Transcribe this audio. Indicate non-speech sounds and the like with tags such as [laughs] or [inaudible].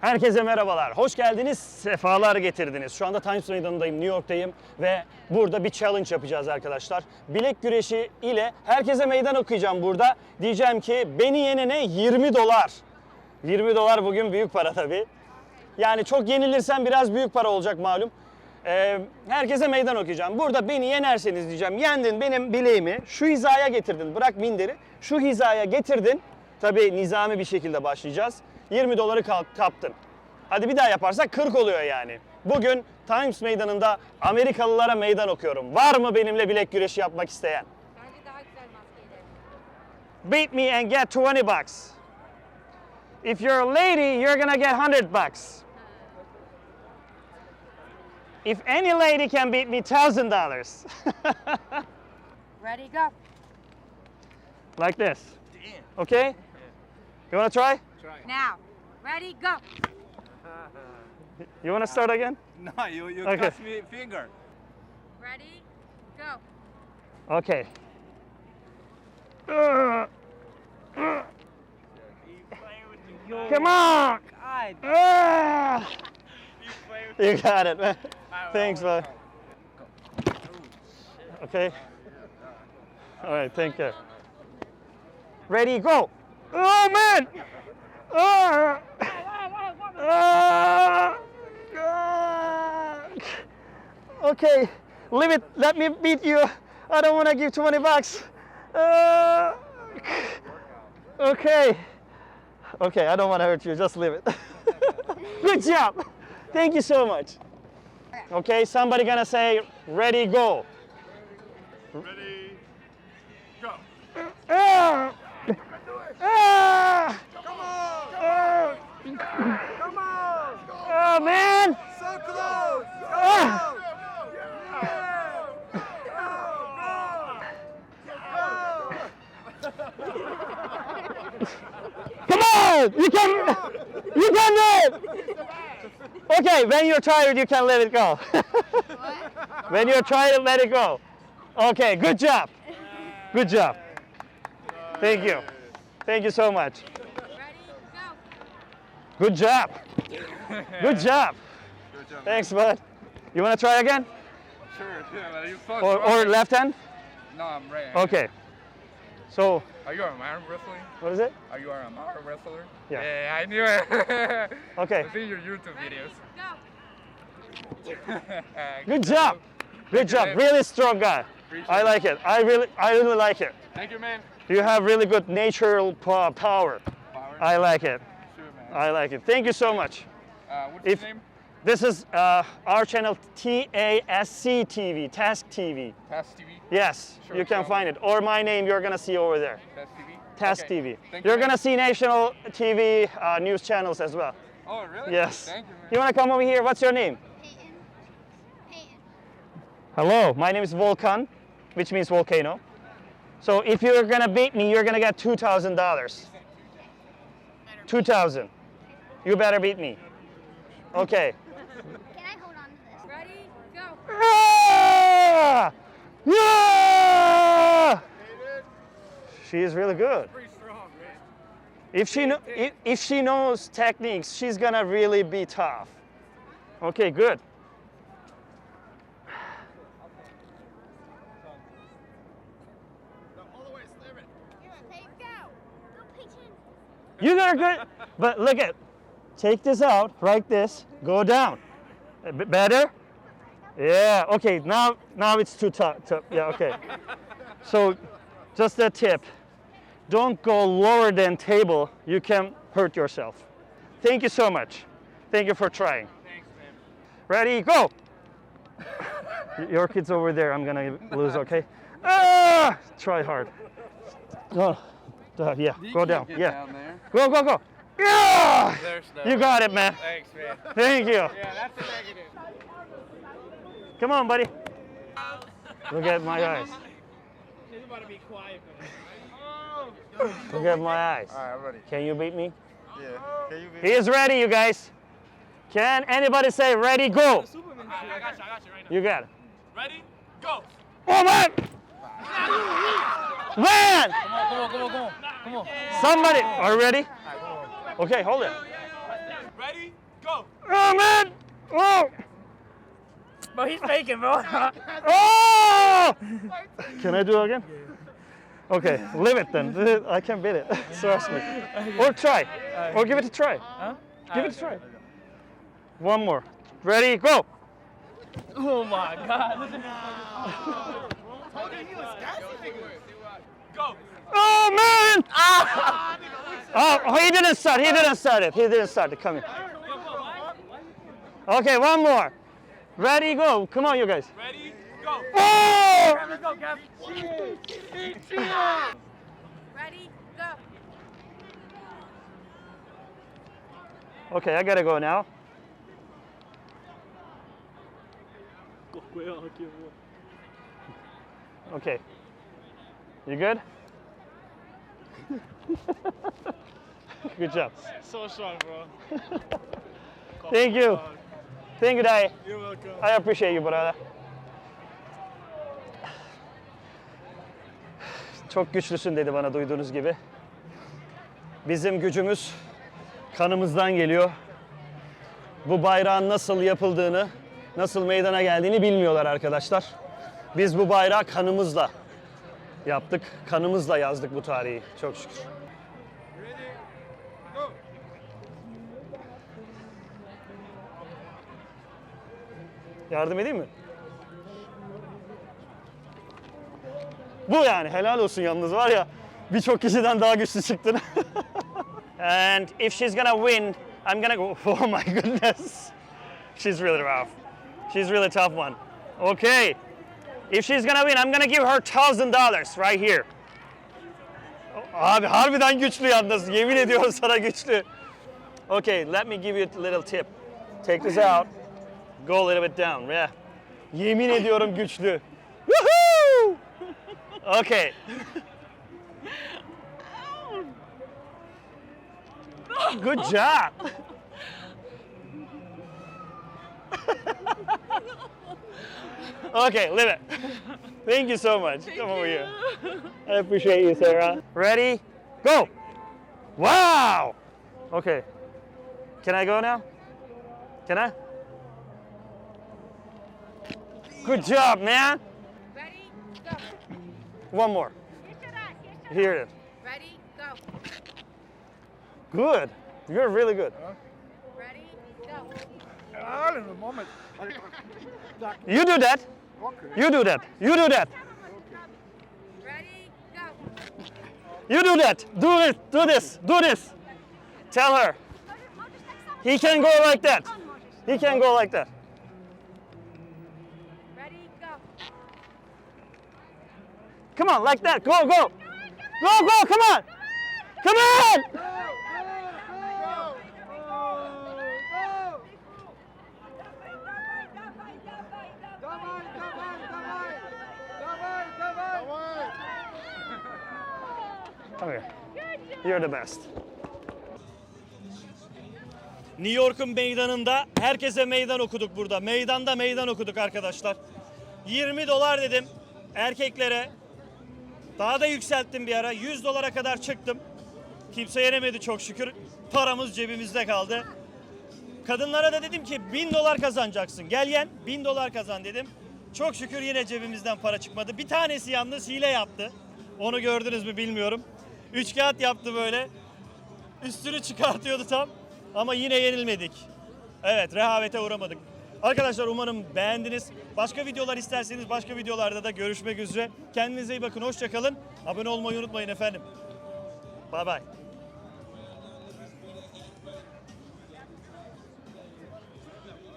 Herkese merhabalar. Hoş geldiniz. Sefalar getirdiniz. Şu anda Times Meydanı'ndayım, New York'tayım ve burada bir challenge yapacağız arkadaşlar. Bilek güreşi ile herkese meydan okuyacağım burada. Diyeceğim ki beni yenene 20 dolar. 20 dolar bugün büyük para tabii. Yani çok yenilirsen biraz büyük para olacak malum. Ee, herkese meydan okuyacağım. Burada beni yenerseniz diyeceğim. Yendin benim bileğimi şu hizaya getirdin. Bırak minderi. Şu hizaya getirdin. Tabii nizami bir şekilde başlayacağız. 20 doları kaptın. Hadi bir daha yaparsak 40 oluyor yani. Bugün Times Meydanı'nda Amerikalılara meydan okuyorum. Var mı benimle bilek güreşi yapmak isteyen? Bence daha güzel. Beat me and get 20 bucks. If you're a lady, you're gonna get 100 bucks. If any lady can beat me, thousand dollars. [laughs] Ready, go. like this. Okay? You wanna try? Now. Ready, go. You wanna start again? [laughs] No, you, you Okay. catch me finger. Ready, go. Okay. Uh, uh. Come on! Ah! [laughs] You got it, man. Thanks, man. Okay. All right, thank you. Ready, go! Oh man! Ah! Ah! Ah! Okay, leave it. Let me beat you. I don't want to give 20 bucks. Uh, okay. Okay, I don't want to hurt you. Just leave it. [laughs] Good job. Thank you so much. Okay, somebody gonna say, ready, go. Ready, go. Ah! Ah! Come on! Ah! Come on! Oh man! So close! Ah! Come on! You can, you can do it! Okay, when you're tired, you can let it go. [laughs] when you're tired, let it go. Okay, good job. Good job. Thank you. Thank you so much. Ready, go. Good job. Good job. Good job. Thanks, bud. You want to try again? Sure, yeah, but you so Or, or left hand? No, I'm right. Okay. So, Are you an arm wrestling? what is it? Are you an arm wrestler? Yeah. Yeah, I knew it. [laughs] Okay. I see your YouTube Ready, videos. go. [laughs] Good job. Good job. Really strong guy. I like it. I really, I really like it. Thank you, man. You have really good natural power. Power. I like it. sure, man. I like it. Thank you so much. Uh, what's if- your name? This is uh, our channel TASC TV, Task TV. Task TV. Yes, Sure, you can so- find it. Or my name, you're gonna see over there. Task TV. Task Okay. TV. Thank you, You're man. gonna see national TV uh, news channels as well. Oh, really? Yes. Thank you, man. You wanna come over here? What's your name? Peyton. Peyton. Hello, my name is Volkan, which means volcano. So if you're gonna beat me, you're gonna get two thousand dollars. Two thousand. You better beat me. Okay. Can I hold on to this? Ready, go. Ah! Yeah! She is really good. Strong. If she kno- if, if she knows techniques, she's gonna really be tough. Okay, good. Say go. Go Peyton. You got a good, but look at, take this out, like this, go down. A bit better? Yeah, okay, now, now it's too tough. Yeah, okay. [laughs] So, just a tip. Don't go lower than table. You can hurt yourself. Thank you so much. Thank you for trying. Thanks, man. Ready, go! [laughs] Your kid's over there. I'm gonna lose, okay? Ah! Try hard. Go. Uh, yeah, go down. Yeah. Down. Go, go, go. Yeah! There's no. You got it, man. Thanks, man. Thank you. Yeah, that's a negative. Come on, buddy. [laughs] Look at my eyes. Oh. Look at my eyes. All right, I'm ready. Can you beat me? Yeah. Can you beat He is ready, you guys. Can anybody say ready, go? I got you, I got you right now. You got it. Ready? Go! Oh, man! Man! Come on, come on, come on, come on. Somebody, are you ready? Okay, hold it. Ready? Go. Oh man! Oh! Bro, he's faking, bro. [laughs] Oh! Can I do it again? Okay, leave it then. [laughs] I can't beat it. [laughs] Trust me. Or try. Or give it a try. huh? Give it a try. One more. Ready, go! Oh my god. Go. Oh man! Oh, oh, he didn't start. He didn't start it. He didn't start it. Come here. Okay, one more. Ready, go. Come on, you guys. Ready? Go. Oh! Let's go, Gav. Ready? Go. Okay, I gotta go now. Okay. You good? Good job. So strong, bro. [laughs] Thank you. Thank you, Dai. You're welcome. I appreciate you, brother. Çok güçlüsün dedi bana duyduğunuz gibi. Bizim gücümüz kanımızdan geliyor. Bu bayrağın nasıl yapıldığını, nasıl meydana geldiğini bilmiyorlar arkadaşlar. Biz bu bayrağı kanımızla yaptık. Kanımızla yazdık bu tarihi. Çok şükür. Yardım edeyim mi? Bu yani helal olsun yalnız var ya birçok kişiden daha güçlü çıktın. [laughs] And if she's gonna win, I'm gonna go. [laughs] Oh my goodness. She's really rough. She's really tough one. Okay. If she's gonna win, I'm gonna give her thousand dollars right here. Abi harbiden güçlü yalnız. Yemin ediyorum sana güçlü. Okay, let me give you a little tip. Take this out. Go a little bit down. Yeah. Yemin ediyorum güçlü. Woohoo! Okay. Good job. [laughs] okay, leave it. Thank you so much. Come over here. I appreciate you, Sarah. Ready? Go. Wow. Okay. Can I go now? Can I? Good job, man. Ready? Go. One more. Here it is. Ready? Go. Good. You're really good. Ready? Go. All in a moment. You do that. You do that. You do that. Ready? Go. You do that. Do it. Do this. Do this. Tell her. He can go like that. He can go like that. Ready? Go. Come on, like that. Go, go. Go, go. Come on. Come on. Come here. You're the best. New York'un meydanında herkese meydan okuduk burada. Meydanda meydan okuduk arkadaşlar. 20 dolar dedim erkeklere. Daha da yükselttim bir ara. 100 dolara kadar çıktım. Kimse yenemedi çok şükür. Paramız cebimizde kaldı. Kadınlara da dedim ki 1000 dolar kazanacaksın. Gel yen 1000 dolar kazan dedim. Çok şükür yine cebimizden para çıkmadı. Bir tanesi yalnız hile yaptı. Onu gördünüz mü bilmiyorum. Üç kağıt yaptı böyle. Üstünü çıkartıyordu tam. Ama yine yenilmedik. Evet rehavete uğramadık. Arkadaşlar umarım beğendiniz. Başka videolar isterseniz başka videolarda da görüşmek üzere. Kendinize iyi bakın. Hoşçakalın. Abone olmayı unutmayın efendim. Bay bay.